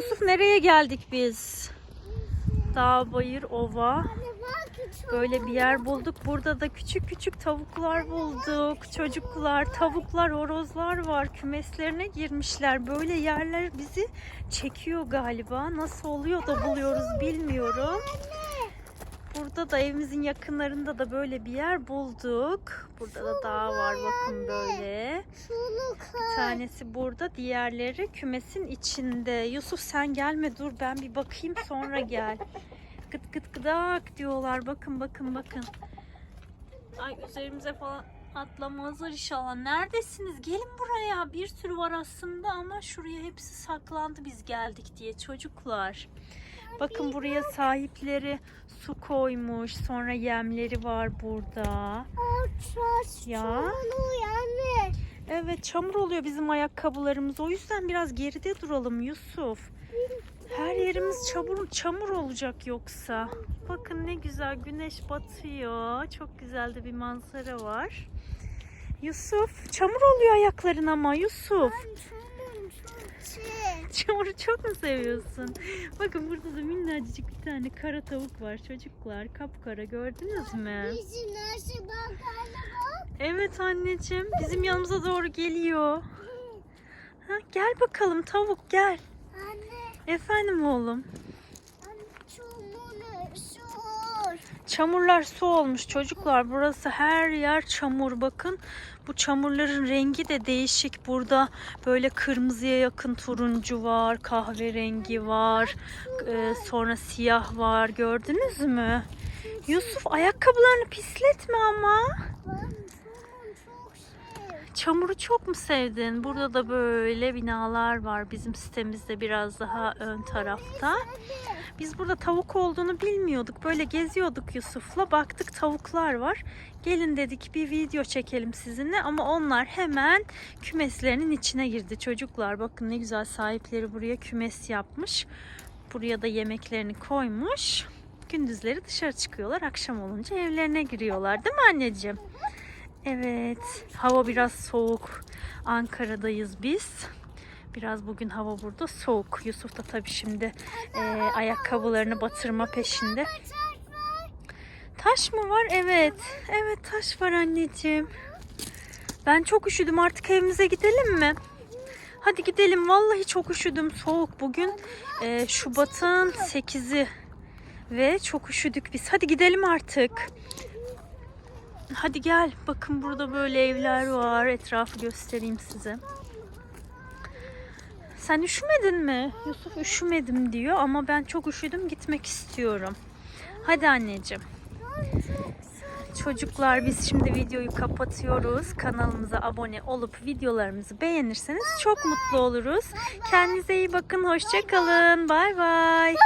Yusuf nereye geldik biz? Dağ, bayır, ova. Böyle bir yer bulduk. Burada da küçük küçük tavuklar bulduk. Çocuklar, tavuklar, horozlar var. Kümeslerine girmişler. Böyle yerler bizi çekiyor galiba. Nasıl oluyor da buluyoruz bilmiyorum. Burada da evimizin yakınlarında da böyle bir yer bulduk. Burada da dağ var bakın böyle. Kay. tanesi burada, diğerleri kümesin içinde. Yusuf sen gelme dur ben bir bakayım sonra gel. Gıt gıt gıdak diyorlar. Bakın bakın bakın. Ay üzerimize falan atlamazlar inşallah. Neredesiniz? Gelin buraya. Bir sürü var aslında ama şuraya hepsi saklandı biz geldik diye çocuklar. Bakın buraya sahipleri su koymuş. Sonra yemleri var burada. Ya. Evet çamur oluyor bizim ayakkabılarımız. O yüzden biraz geride duralım Yusuf. Her yerimiz çamur, çamur olacak yoksa. Bakın ne güzel güneş batıyor. Çok güzel de bir manzara var. Yusuf çamur oluyor ayakların ama Yusuf. Şey. Çamuru çok mu seviyorsun? Bakın burada da minnacık bir tane kara tavuk var çocuklar. Kapkara gördünüz mü? Bizim nasıl bak. Evet anneciğim bizim yanımıza doğru geliyor. Ha, gel bakalım tavuk gel. Anne, Efendim oğlum. Çamurlar su olmuş çocuklar. Burası her yer çamur bakın. Bu çamurların rengi de değişik. Burada böyle kırmızıya yakın turuncu var, kahverengi var, e, sonra siyah var. Gördünüz mü? Yusuf ayakkabılarını pisletme ama. Ben şunun çok şey. Çamuru çok mu sevdin? Burada da böyle binalar var. Bizim sitemizde biraz daha ön tarafta. Biz burada tavuk olduğunu bilmiyorduk. Böyle geziyorduk Yusuf'la. Baktık tavuklar var. Gelin dedik bir video çekelim sizinle ama onlar hemen kümeslerinin içine girdi. Çocuklar bakın ne güzel sahipleri buraya kümes yapmış. Buraya da yemeklerini koymuş. Gündüzleri dışarı çıkıyorlar. Akşam olunca evlerine giriyorlar. Değil mi anneciğim? Evet. Hava biraz soğuk. Ankara'dayız biz. Biraz bugün hava burada soğuk. Yusuf da tabii şimdi e, ayakkabılarını batırma peşinde. Taş mı var? Evet. Evet taş var anneciğim. Ben çok üşüdüm. Artık evimize gidelim mi? Hadi gidelim. Vallahi çok üşüdüm. Soğuk bugün. e, Şubat'ın 8'i ve çok üşüdük biz. Hadi gidelim artık. Hadi gel. Bakın burada böyle evler var. Etrafı göstereyim size. Sen üşümedin mi? Yusuf üşümedim diyor ama ben çok üşüdüm gitmek istiyorum. Hadi anneciğim. Çocuklar biz şimdi videoyu kapatıyoruz. Kanalımıza abone olup videolarımızı beğenirseniz çok mutlu oluruz. Kendinize iyi bakın. Hoşça kalın. Bay bay.